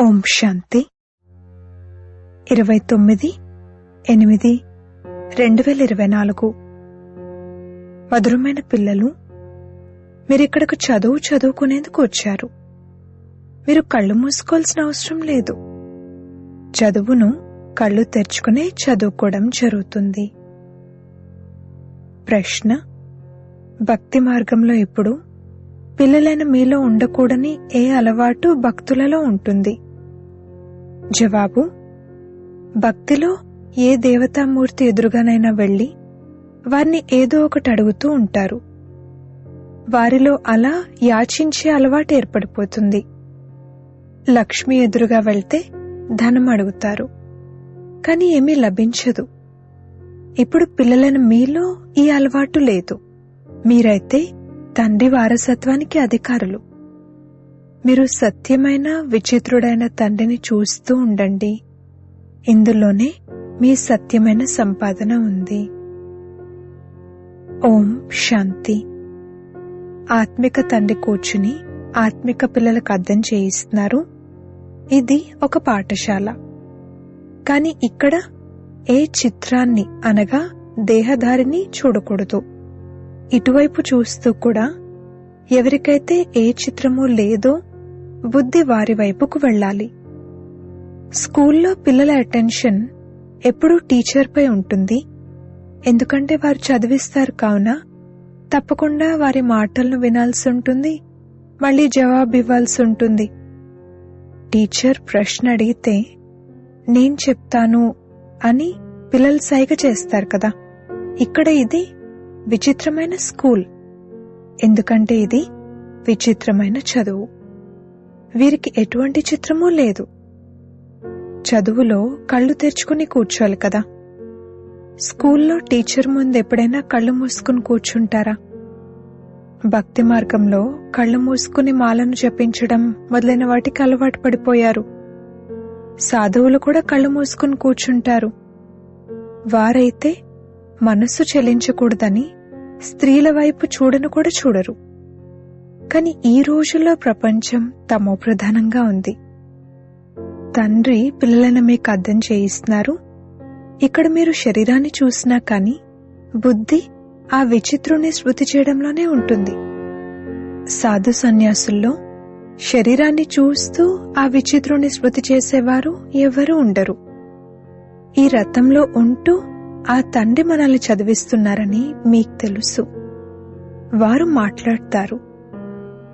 ఓం శాంతి. ఇరవై తొమ్మిది ఎనిమిది రెండు వేల ఇరవై నాలుగు. మధురమైన పిల్లలు మీరిక్కడకు చదువు చదువుకునేందుకు వచ్చారు. మీరు కళ్ళు మూసుకోవాల్సిన అవసరం లేదు. చదువును కళ్ళు తెరుచుకునే చదువుకోవడం జరుగుతుంది. ప్రశ్న భక్తి మార్గంలో ఇప్పుడు పిల్లలైన మీలో ఉండకూడని ఏ అలవాటు భక్తులలో ఉంటుంది? జవాబు భక్తిలో ఏ దేవతామూర్తి ఎదురుగానైనా వెళ్ళి వారిని ఏదో ఒకటి అడుగుతూ ఉంటారు. వారిలో అలా యాచించే అలవాటు ఏర్పడిపోతుంది. లక్ష్మి ఎదురుగా వెళ్తే ధనం అడుగుతారు. కాని ఏమీ లభించదు. ఇప్పుడు పిల్లలను మీలో ఈ అలవాటు లేదు. మీరైతే తండ్రి వారసత్వానికి అధికారులు. మీరు సత్యమైన విచిత్రుడైన తండ్రిని చూస్తూ ఉండండి. ఇందులోనే మీ సత్యమైన సంపాదన ఉంది. ఓం శాంతి. ఆత్మిక తండ్రి కూర్చుని ఆత్మిక పిల్లలకు అర్థం చేయిస్తున్నారు. ఇది ఒక పాఠశాల. కాని ఇక్కడ ఏ చిత్రాన్ని అనగా దేహధారిని చూడకూడదు. ఇటువైపు చూస్తూ కూడా ఎవరికైతే ఏ చిత్రమూ లేదో బుద్ధి వారి వైపుకు వెళ్ళాలి. స్కూల్లో పిల్లల అటెన్షన్ ఎప్పుడూ టీచర్పై ఉంటుంది. ఎందుకంటే వారు చదివిస్తారు కావున తప్పకుండా వారి మాటలను వినాల్సి ఉంటుంది. మళ్ళీ జవాబు ఇవ్వాల్సి ఉంటుంది. టీచర్ ప్రశ్న అడిగితే నేను చెప్తాను అని పిల్లలు సైగ చేస్తారు కదా. ఇక్కడ ఇది విచిత్రమైన స్కూల్. ఎందుకంటే ఇది విచిత్రమైన చదువు. వీరికి ఎటువంటి చిత్రమూ లేదు. చదువులో కళ్ళు తెరుచుకుని కూర్చోవాలి కదా. స్కూల్లో టీచర్ ముందు ఎప్పుడైనా కళ్ళు మూసుకుని కూర్చుంటారా? భక్తి మార్గంలో కళ్ళు మూసుకుని మాలను జపించడం మొదలైన వాటికి అలవాటు పడిపోయారు. సాధువులు కూడా కళ్ళు మూసుకుని కూర్చుంటారు. వారైతే మనస్సు చెలించకూడదని స్త్రీల వైపు చూడను కూడా చూడరు. కాని ఈ రోజుల్లో ప్రపంచం తమో ప్రధానంగా ఉంది. తండ్రి పిల్లలను మీకు అర్థం చేయిస్తున్నారు. ఇక్కడ మీరు శరీరాన్ని చూసినా కాని బుద్ధి ఆ విచిత్రుని స్మృతి చేయడంలోనే ఉంటుంది. సాధు సన్యాసుల్లో శరీరాన్ని చూస్తూ ఆ విచిత్రుని స్మృతి చేసేవారు ఎవరూ ఉండరు. ఈ రథంలో ఉంటూ ఆ తండ్రి మనల్ని చదివిస్తున్నారని మీకు తెలుసు. వారు మాట్లాడతారు.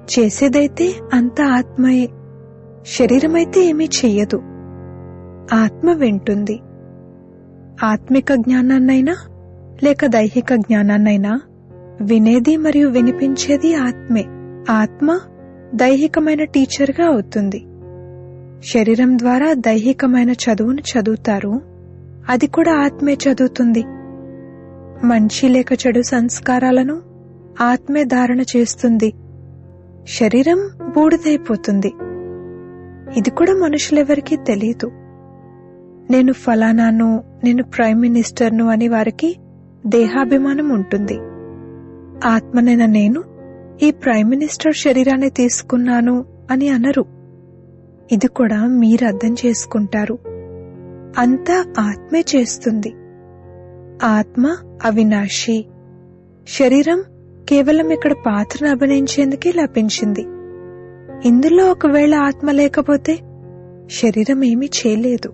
చేసేదైతే అంత ఆత్మయే. శరీరమైతే ఏమీ చెయ్యదు. ఆత్మ వింటుంది. ఆత్మిక జ్ఞానాన్నైనా లేక దైహిక జ్ఞానాన్నైనా వినేది మరియు వినిపించేది ఆత్మే. ఆత్మ దైహికమైన టీచర్గా అవుతుంది. శరీరం ద్వారా దైహికమైన చదువును చదువుతారు. అది కూడా ఆత్మే చదువుతుంది. మంచి లేక చెడు సంస్కారాలను ఆత్మే ధారణ చేస్తుంది. శరీరం బూడిదైపోతుంది. ఇది కూడా మనుషులెవరికీ తెలియదు నేను ఫలానాను నేను ప్రైమ్ మినిస్టర్ను అని వారికి దేహాభిమానం ఉంటుంది. ఆత్మనైన నేను ఈ ప్రైమ్ మినిస్టర్ శరీరాన్ని తీసుకున్నాను అని అనరు. ఇది కూడా మీరు అర్థం చేసుకుంటారు. అంతా ఆత్మే చేస్తుంది. ఆత్మ అవినాశి. శరీరం కేవలం ఇక్కడ పాత్రను అభినయించేందుకే లభించింది. ఇందులో ఒకవేళ ఆత్మ లేకపోతే శరీరం ఏమీ చేయలేదు.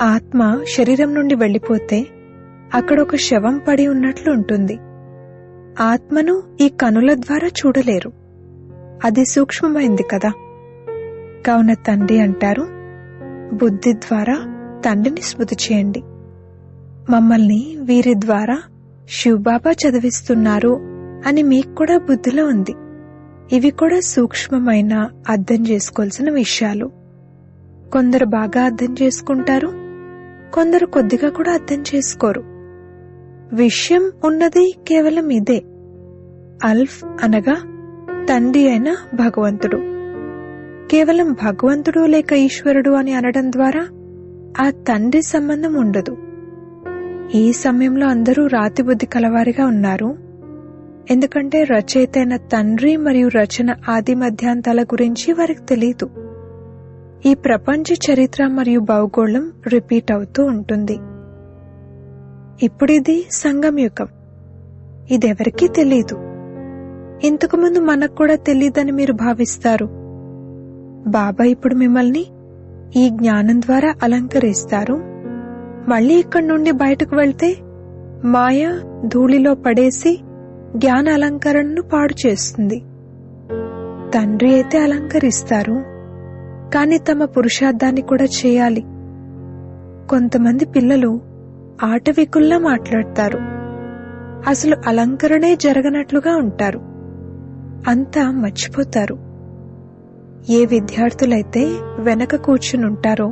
ఆత్మ శరీరం నుండి వెళ్ళిపోతే అక్కడ ఒక శవం పడి ఉన్నట్లు ఉంటుంది. ఆత్మను ఈ కనుల ద్వారా చూడలేరు. అది సూక్ష్మమైంది కదా. కావున తండ్రి అంటారు బుద్ధి ద్వారా తండ్రిని స్మృతి చేయండి. మమ్మల్ని వీరి ద్వారా శివబాబా చదివిస్తున్నారు అని మీకు కూడా బుద్ధిలో ఉంది. ఇవి కూడా సూక్ష్మమైన అర్థం చేసుకోవాల్సిన విషయాలు. కొందరు బాగా అర్థం చేసుకుంటారు కొందరు కొద్దిగా కూడా అర్థం చేసుకోరు. విషయం ఉన్నది కేవలం ఇదే. అల్ఫ్ అనగా తండ్రి అయిన భగవంతుడు. కేవలం భగవంతుడు లేక ఈశ్వరుడు అని అనడం ద్వారా ఆ తండ్రి సంబంధం ఉండదు. ఈ సమయంలో అందరూ రాతి బుద్ధి కలవారిగా ఉన్నారు. ఎందుకంటే రచయిత అయిన తండ్రి మరియు రచన ఆది మధ్యాంతాల గురించి వారికి తెలియదు ఈ ప్రపంచ చరిత్ర మరియు భౌగోళం రిపీట్ అవుతూ ఉంటుంది. ఇప్పుడిది సంగం యుగం. ఇదెవరికీ తెలీదు. ఇంతకుముందు మనకు కూడా తెలియదని మీరు భావిస్తారు. బాబా ఇప్పుడు మిమ్మల్ని ఈ జ్ఞానం ద్వారా అలంకరిస్తారు. మళ్ళీ ఇక్కడి నుండి బయటకు వెళ్తే మాయ ధూళిలో పడేసి జ్ఞాన అలంకరణను పాడు చేస్తుంది. తండ్రి అయితే అలంకరిస్తారు. కాని తమ పురుషార్థాన్ని కూడా చేయాలి. కొంతమంది పిల్లలు ఆటవికుల్లా మాట్లాడతారు. అసలు అలంకరణే జరగనట్లుగా ఉంటారు. అంతా మర్చిపోతారు. ఏ విద్యార్థులైతే వెనక కూర్చునుంటారో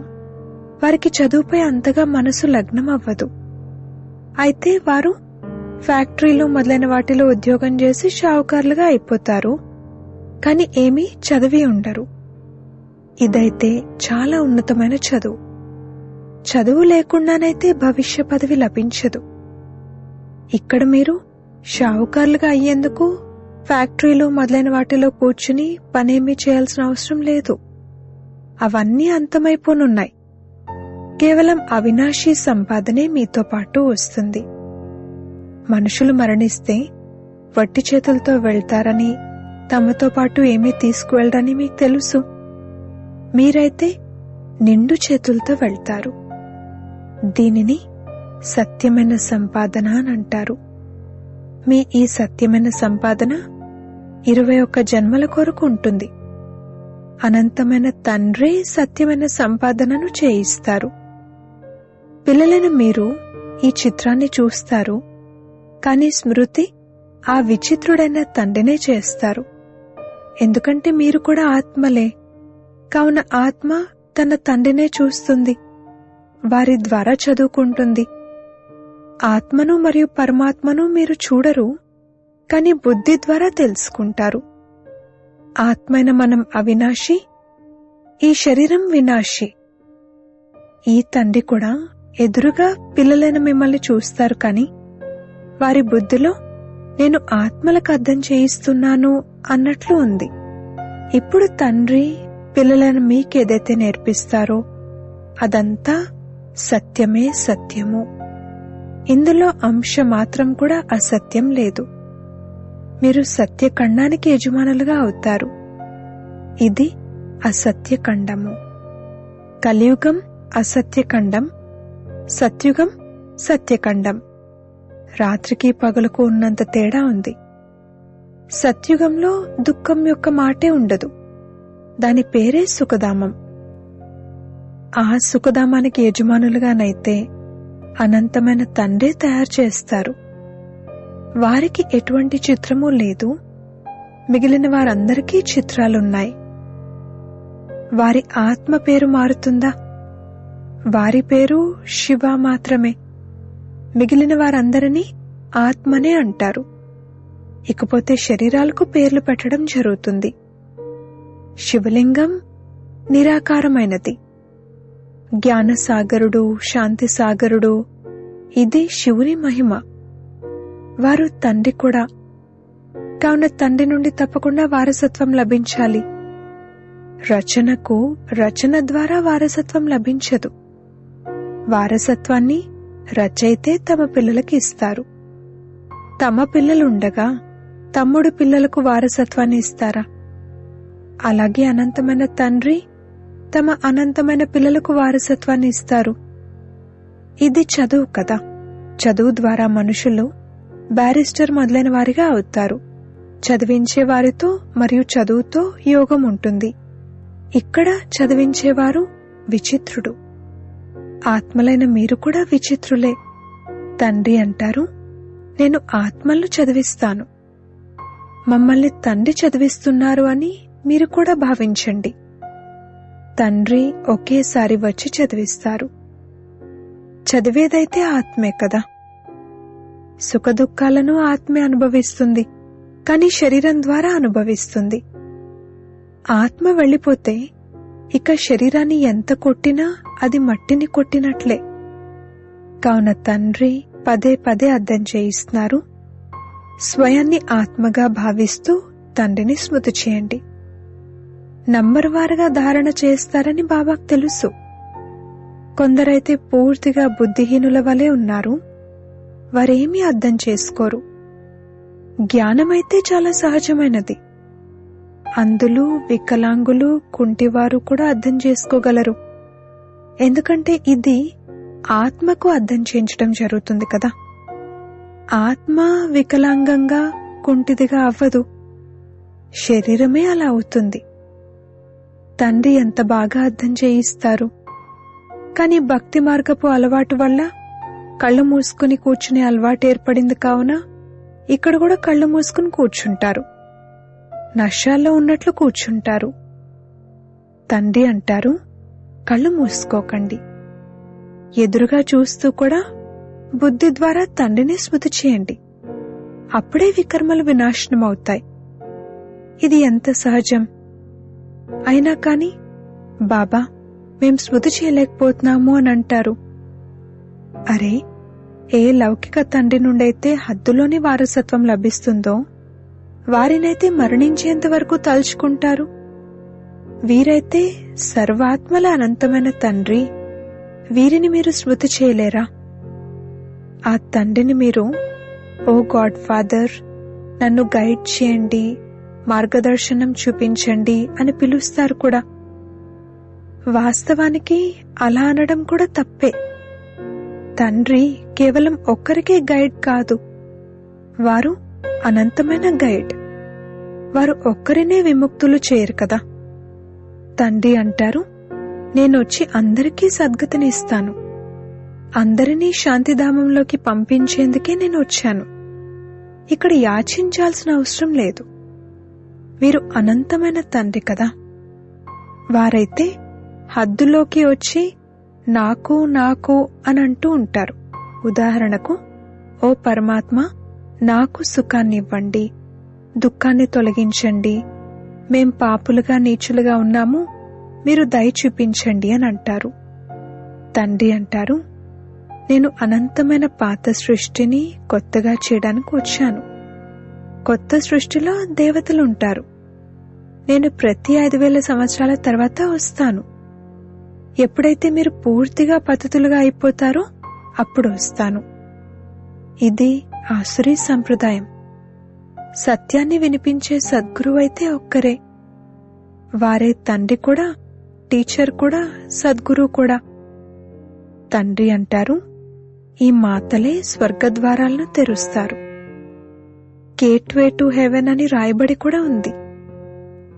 వారికి చదువుపై అంతగా మనసు లగ్నం అవ్వదు అయితే వారు ఫ్యాక్టరీలు మొదలైన వాటిలో ఉద్యోగం చేసి షావుకారులుగా అయిపోతారు. కాని ఏమీ చదివి ఉండరు. ఇదైతే చాలా ఉన్నతమైన చదువు. చదువు లేకుండానైతే భవిష్య పదవి లభించదు. ఇక్కడ మీరు షావుకారులుగా అయ్యేందుకు ఫ్యాక్టరీలు మొదలైన వాటిలో కూర్చుని పనేమీ చేయాల్సిన అవసరం లేదు. అవన్నీ అంతమైపోనున్నాయి. కేవలం అవినాశీ సంపాదనే మీతో పాటు వస్తుంది. మనుషులు మరణిస్తే వట్టి చేతులతో వెళ్తారని తమతో పాటు ఏమీ తీసుకువెళ్ళరని మీకు తెలుసు. మీరైతే నిండు చేతులతో వెళ్తారు. దీనిని సత్యమైన సంపాదన అని అంటారు. మీ ఈ సత్యమైన సంపాదన ఇరవై ఒక్క జన్మల కొరకు ఉంటుంది. అనంతమైన తండ్రే సత్యమైన సంపాదనను చేయిస్తారు. పిల్లలను మీరు ఈ చిత్రాన్ని చూస్తారు. కానీ స్మృతి ఆ విచిత్రుడైన తండ్రినే చేస్తారు. ఎందుకంటే మీరు కూడా ఆత్మలే. కావున ఆత్మ తన తండ్రినే చూస్తుంది. వారి ద్వారా చదువుకుంటుంది. ఆత్మను మరియు పరమాత్మను మీరు చూడరు కాని బుద్ధి ద్వారా తెలుసుకుంటారు. ఆత్మైన మనం అవినాశి ఈ శరీరం వినాశి. ఈ తండ్రి కూడా ఎదురుగా పిల్లలైన మిమ్మల్ని చూస్తారు కానీ వారి బుద్ధిలో నేను ఆత్మలకు అర్థం చేయిస్తున్నాను అన్నట్లు ఉంది. ఇప్పుడు తండ్రి పిల్లలను మీకేదైతే నేర్పిస్తారో అదంతా సత్యమే సత్యము. ఇందులో అంశ మాత్రం కూడా అసత్యం లేదు. మీరు సత్యఖండానికి యజమానులుగా అవుతారు. ఇది అసత్యఖండము కలియుగం అసత్యఖండం సత్యుగం సత్యఖండం. రాత్రికి పగలకు ఉన్నంత తేడా ఉంది. సత్యుగంలో దుఃఖం యొక్క మాటే ఉండదు. దాని పేరే సుఖధామం. ఆ సుఖధామానికి యజమానులుగానైతే అనంతమైన తండ్రే తయారు చేస్తారు. వారికి ఎటువంటి చిత్రమూ లేదు. మిగిలిన వారందరికీ చిత్రాలున్నాయి. వారి ఆత్మ పేరు మారుతుందా? వారి పేరు శివ మాత్రమే. మిగిలిన వారందరినీ ఆత్మనే అంటారు. ఇకపోతే శరీరాలకు పేర్లు పెట్టడం జరుగుతుంది. శివలింగం నిరాకారమైనది. జ్ఞానసాగరుడు శాంతి సాగరుడు ఇది శివుని మహిమ. వారు తండ్రి కూడా. కావున తండ్రి నుండి తప్పకుండా వారసత్వం లభించాలి. రచనకు రచన ద్వారా వారసత్వం లభించదు. వారసత్వాన్ని రచయితే తమ పిల్లలకి ఇస్తారు. తమ పిల్లలుండగా తమ్ముడు పిల్లలకు వారసత్వాన్ని ఇస్తారా? అలాగే అనంతమైన తండ్రి తమ అనంతమైన పిల్లలకు వారసత్వాన్ని ఇస్తారు. ఇది చదువు కదా. చదువు ద్వారా మనుషులు బ్యారిస్టర్ మొదలైన వారిగా అవుతారు. చదివించే వారితో మరియు చదువుతో యోగం ఉంటుంది. ఇక్కడ చదివించేవారు విచిత్రుడు. ఆత్మలైన మీరు కూడా విచిత్రులే. తండ్రి అంటారు నేను ఆత్మలను చదివిస్తాను. మమ్మల్ని తండ్రి చదివిస్తున్నారు అని మీరు కూడా భావించండి. తండ్రి ఒకేసారి వచ్చి చదివిస్తారు. చదివేదైతే ఆత్మే కదా. సుఖదుఖాలను ఆత్మే అనుభవిస్తుంది కానీ శరీరం ద్వారా అనుభవిస్తుంది. ఆత్మ వెళ్ళిపోతే ఇక శరీరాన్ని ఎంత కొట్టినా అది మట్టిని కొట్టినట్లే. కావున తండ్రి పదే పదే అర్థం చేయిస్తున్నారు. స్వయాన్ని ఆత్మగా భావిస్తూ తండ్రిని స్మృతి చేయండి. నంబర్వారుగా ధారణ చేస్తారని బాబాకు తెలుసు. కొందరైతే పూర్తిగా బుద్ధిహీనుల వలె ఉన్నారు. వారేమీ అర్థం చేసుకోరు. జ్ఞానమైతే చాలా సహజమైనది. అందులు వికలాంగులు కుంటివారు కూడా అర్థం చేసుకోగలరు. ఎందుకంటే ఇది ఆత్మకు అర్థం చేయించడం జరుగుతుంది కదా. ఆత్మ వికలాంగంగా కుంటిదిగా అవ్వదు. శరీరమే అలా అవుతుంది. తండ్రి ఎంత బాగా అర్థం చేయిస్తారు. కానీ భక్తి మార్గపు అలవాటు వల్ల కళ్ళు మూసుకుని కూర్చునే అలవాటు ఏర్పడింది కావున ఇక్కడ కూడా కళ్ళు మూసుకుని కూర్చుంటారు. నష్టాల్లో ఉన్నట్లు కూర్చుంటారు. తండ్రి అంటారు కళ్ళు మూసుకోకండి. ఎదురుగా చూస్తూ కూడా బుద్ధి ద్వారా తండ్రిని స్మృతి చేయండి. అప్పుడే వికర్మలు వినాశనమవుతాయి. ఇది ఎంత సహజం? అయినా కాని బాబా మేం స్మృతి చేయలేకపోతున్నాము అని అంటారు. అరే ఏ లౌకిక తండ్రి నుండైతే హద్దులోని వారసత్వం లభిస్తుందో వారినైతే మరణించేంత వరకు తలుచుకుంటారు. వీరైతే సర్వాత్మల అనంతమైన తండ్రి. వీరిని మీరు స్మృతి చేయలేరా? ఆ తండ్రిని మీరు ఓ గాడ్ ఫాదర్ నన్ను గైడ్ చేయండి మార్గదర్శనం చూపించండి అని పిలుస్తారు కూడా. వాస్తవానికి అలా అనడం కూడా తప్పే. తండ్రి కేవలం ఒక్కరికే గైడ్ కాదు. వారు అనంతమైన గైడ్. వారు ఒక్కరినే విముక్తులు చేయరు కదా? తండ్రి అంటారు నేనొచ్చి అందరికీ సద్గతిని ఇస్తాను అందరినీ శాంతిధామంలోకి పంపించేందుకే నేను వచ్చాను ఇక్కడ యాచించాల్సిన అవసరం లేదు. వీరు అనంతమైన తండ్రి కదా? వారైతే హద్దులోకి వచ్చి నాకు నాకు అని అంటూ ఉంటారు. ఉదాహరణకు ఓ పరమాత్మ నాకు సుఖాన్ని ఇవ్వండి దుఃఖాన్ని తొలగించండి. మేం పాపులుగా నీచులుగా ఉన్నాము. మీరు దయ చూపించండి అని అంటారు. తండ్రి అంటారు నేను అనంతమైన పాత సృష్టిని కొత్తగా చేయడానికి వచ్చాను. కొత్త సృష్టిలో దేవతలు ఉంటారు. నేను ప్రతి ఐదు వేల సంవత్సరాల తర్వాత వస్తాను. ఎప్పుడైతే మీరు పూర్తిగా పద్ధతులుగా అయిపోతారో అప్పుడు వస్తాను. ఇది ఆసురీ సంప్రదాయం. సత్యాన్ని వినిపించే సద్గురువు అయితే ఒక్కరే. వారే తండ్రి కూడా టీచర్ కూడా సద్గురువు కూడా. తండ్రి అంటారు ఈ మాతలే స్వర్గద్వారాలను తెరుస్తారు. గేట్వే టు హెవెన్ అని రాయబడి కూడా ఉంది.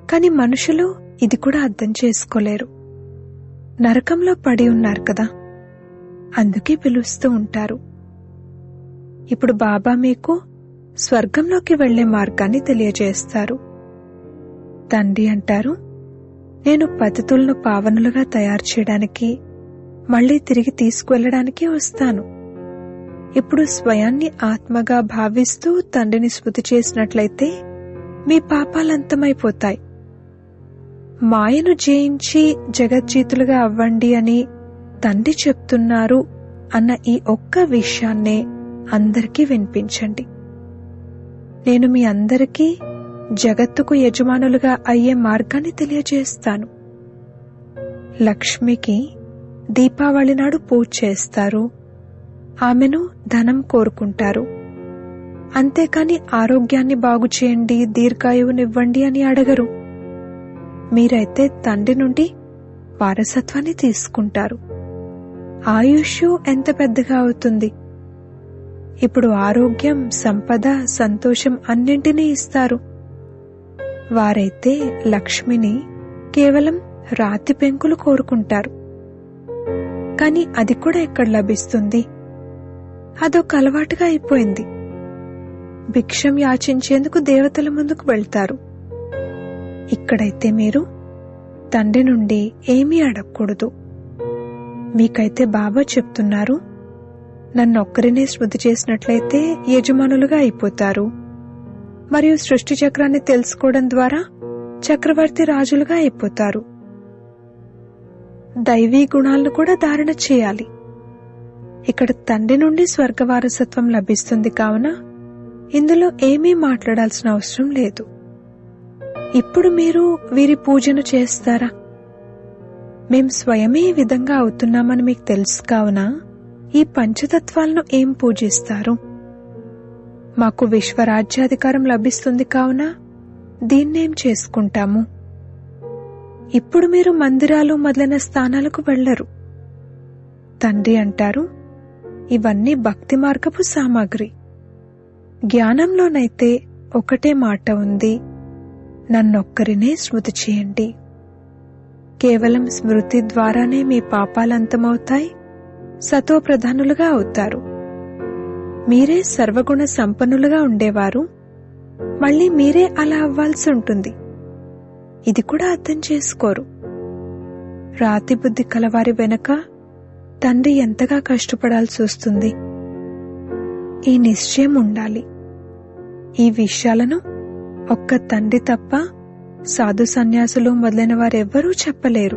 కాని మనుషులు ఇది కూడా అర్థం చేసుకోలేరు. నరకంలో పడి ఉన్నారు కదా. అందుకే పిలుస్తూ ఉంటారు. ఇప్పుడు బాబా మీకు స్వర్గంలోకి వెళ్ళే మార్గాన్ని తెలియజేస్తారు. తండ్రి అంటారు నేను పతితులను పావనులుగా తయారు చేయడానికి మళ్ళీ తిరిగి తీసుకువెళ్ళడానికి వస్తాను. ఇప్పుడు స్వయాన్ని ఆత్మగా భావిస్తూ తండ్రిని స్మృతి చేసినట్లయితే మీ పాపాలంతమైపోతాయి మాయను జయించి జగజ్జీతులుగా అవ్వండి అని తండ్రి చెప్తున్నారు అన్న ఈ ఒక్క విషయాన్నే అందరికీ వినిపించండి. నేను మీ అందరికీ జగత్తుకు యజమానులుగా అయ్యే మార్గాన్ని తెలియజేస్తాను. లక్ష్మికి దీపావళి నాడు పూజ చేస్తారు. ఆమెను ధనం కోరుకుంటారు. అంతేకాని ఆరోగ్యాన్ని బాగు చేయండి దీర్ఘాయువునివ్వండి అని అడగరు. మీరైతే తండ్రి నుండి వారసత్వాన్ని తీసుకుంటారు. ఆయుష్ ఎంత పెద్దగా అవుతుంది? ఇప్పుడు ఆరోగ్యం సంపద సంతోషం అన్నింటినీ ఇస్తారు. వారైతే లక్ష్మిని కేవలం రాతి పెంకులు కోరుకుంటారు. కాని అది కూడా ఎక్కడ లభిస్తుంది? అదొక అలవాటుగా అయిపోయింది. భిక్షం యాచించేందుకు దేవతల ముందుకు వెళ్తారు. ఇక్కడైతే మీరు తండ్రి నుండి ఏమీ అడగకూడదు. మీకైతే బాబా చెప్తున్నారు నన్నొక్కరినే శృద్ధి చేసినట్లయితే యజమానులుగా అయిపోతారు. మరియు సృష్టి చక్రాన్ని తెలుసుకోవడం ద్వారా చక్రవర్తి రాజులుగా అయిపోతారు. దైవీ గుణాలను కూడా ధారణ చేయాలి. ఇక్కడ తండ్రి నుండి స్వర్గ వారసత్వం లభిస్తుంది కావున ఇందులో ఏమీ మాట్లాడాల్సిన అవసరం లేదు. ఇప్పుడు మీరు వీరి పూజను చేస్తారా? మేం స్వయమే ఈ విధంగా అవుతున్నామని మీకు తెలుసు కావున? ఈ పంచతత్వాలను ఏం పూజిస్తారు? మాకు విశ్వరాజ్యాధికారం లభిస్తుంది కావున దీన్నేం చేసుకుంటాము? ఇప్పుడు మీరు మందిరాలు మొదలైన స్థానాలకు వెళ్ళరు తండ్రి అంటారు ఇవన్నీ భక్తి మార్గపు సామాగ్రి. జ్ఞానంలోనైతే ఒకటే మాట ఉంది నన్నొక్కరినే స్మృతి చేయండి. కేవలం స్మృతి ద్వారానే మీ పాపాలంతమవుతాయి సత్వప్రధానులుగా అవుతారు. మీరే సర్వగుణ సంపన్నులుగా ఉండేవారు. మళ్ళీ మీరే అలా అవ్వాల్సి ఉంటుంది. ఇది కూడా అర్థం చేసుకోరు. రాతి బుద్ధి కలవారి వెనక తండ్రి ఎంతగా కష్టపడాల్సి వస్తుంది? ఈ నిశ్చయం ఉండాలి. ఈ విషయాలను ఒక్క తండ్రి తప్ప సాధు సన్యాసులు మొదలైన వారెవ్వరూ చెప్పలేరు.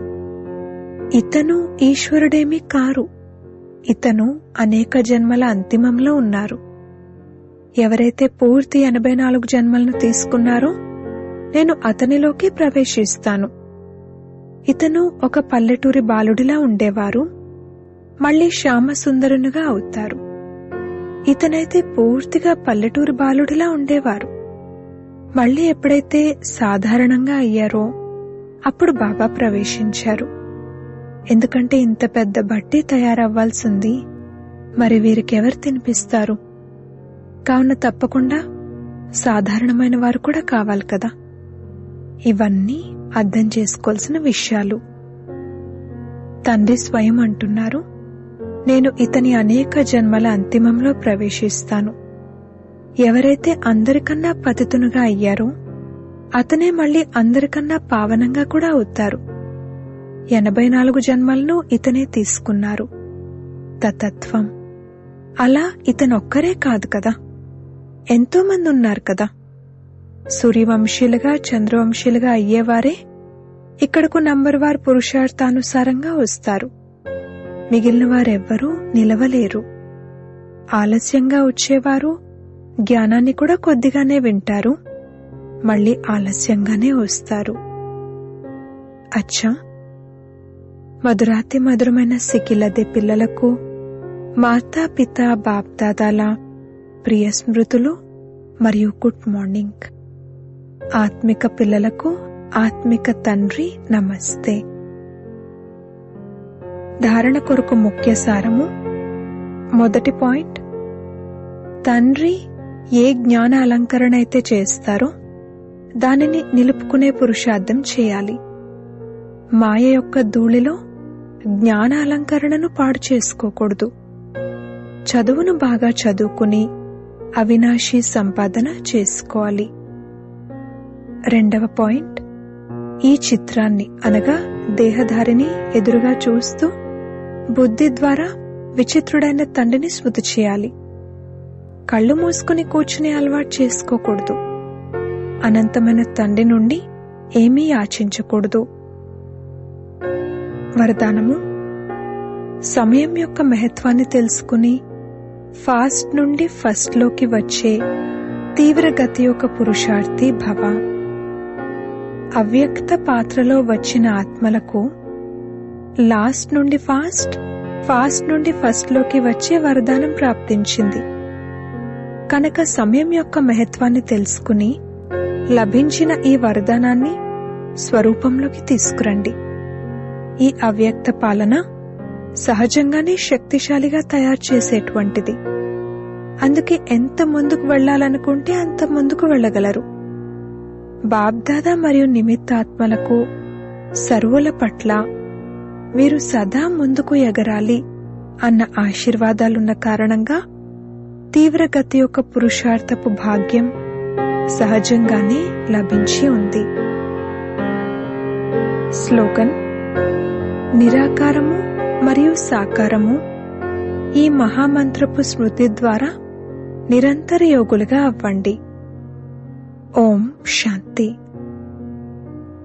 ఇతను ఈశ్వరుడేమీ కారు. ఇతను అనేక జన్మల అంతిమంలో ఉన్నారు. ఎవరైతే పూర్తి ఎనభై నాలుగు జన్మలను తీసుకున్నారో నేను అతనిలోకి ప్రవేశిస్తాను. ఇతను ఒక పల్లెటూరి బాలుడిలా ఉండేవారు. మళ్ళీ శ్యామసుందరునిగా అవుతారు. ఇతనైతే పూర్తిగా పల్లెటూరి బాలుడిలా ఉండేవారు. మళ్ళీ ఎప్పుడైతే సాధారణంగా అయ్యారో అప్పుడు బాబా ప్రవేశించారు. ఎందుకంటే ఇంత పెద్ద బట్టి తయారవ్వాల్సింది. మరి వీరికెవరు తినిపిస్తారు? కావున తప్పకుండా సాధారణమైన వారు కూడా కావాలి కదా. ఇవన్నీ అర్థం చేసుకోవాల్సిన విషయాలు. తండ్రి స్వయం అంటున్నారు నేను ఇతని అనేక జన్మల అంతిమంలో ప్రవేశిస్తాను. ఎవరైతే అందరికన్నా పతితునుగా అయ్యారో అతనే మళ్ళీ అందరికన్నా పావనంగా కూడా అవుతారు. ఎనభై నాలుగు జన్మలను ఇతనే తీసుకున్నారు. తతత్వం. అలా ఇతనొక్కరే కాదు కదా? ఎంతోమంది ఉన్నారు కదా? సూర్యవంశీలుగా చంద్రవంశీలుగా అయ్యేవారే ఇక్కడకు నంబర్ వార్ పురుషార్థానుసారంగా వస్తారు. మిగిలిన వారెవ్వరూ నిలవలేరు. ఆలస్యంగా వచ్చేవారు జ్ఞానాన్ని కూడా కొద్దిగానే వింటారు. మళ్ళీ ఆలస్యంగానే వస్తారు. అచ్చా! మధురాతి మధురమైన సికిలదే పిల్లలకు మాతా పిత బాప్దాదాల ప్రియ స్మృతులు మరియు గుడ్ మార్నింగ్. ఆత్మిక పిల్లలకు ఆత్మిక తండ్రి నమస్తే. ధారణ కొరకు ముఖ్య సారము మొదటి పాయింట్. తండ్రి ఏ జ్ఞాన అలంకరణ అయితే చేస్తారో దానిని నిలుపుకునే పురుషార్థం చేయాలి. మాయ యొక్క ధూళిలో జ్ఞాన అలంకరణను పాడు చేసుకోకూడదు. చదువును బాగా చదువుకుని అవినాశి సంపాదన చేసుకోవాలి. రెండవ పాయింట్. ఈ చిత్రాన్ని అనగా దేహధారిని ఎదురుగా చూస్తూ బుద్ధి ద్వారా విచిత్రుడైన తండ్రిని స్మృతి చేయాలి. కళ్ళు మూసుకుని కూర్చుని అలవాటు చేసుకోకూడదు. అనంతమైన తండ్రి నుండి ఏమీ ఆచించకూడదు వరదానము. సమయం యొక్క మహత్వాన్ని తెలుసుకుని ఫాస్ట్ నుండి ఫస్ట్లోకి వచ్చే తీవ్ర గతి యొక్క పురుషార్థి భవ. అవ్యక్త పాత్రలో వచ్చిన ఆత్మలకు లాస్ట్ నుండి ఫాస్ట్ ఫాస్ట్ నుండి ఫస్ట్లోకి వచ్చే వరదానం ప్రాప్తించింది. కనుక సమయం యొక్క మహత్వాన్ని తెలుసుకుని లభించిన ఈ వరదానాన్ని స్వరూపంలోకి తీసుకురండి. ఈ అవ్యక్త పాలన సహజంగానే శక్తిశాలిగా తయారు చేసేటువంటిది. అందుకే ఎంత ముందుకు వెళ్ళాలనుకుంటే అంత ముందుకు వెళ్ళగలరు. బాబ్దాదా మరియు నిమిత్తాత్మలకు సర్వుల పట్ల వీరు సదా ముందుకు ఎగరాలి అన్న ఆశీర్వాదాలున్న కారణంగా తీవ్రగతి యొక్క పురుషార్థపు భాగ్యం సహజంగానే లభించి ఉంది. స్లోగన్ నిరాకారము మరియు సాకారము ఈ మహామంత్రపు స్మృతి ద్వారా నిరంతర యోగులుగా అవ్వండి. ఓం శాంతి.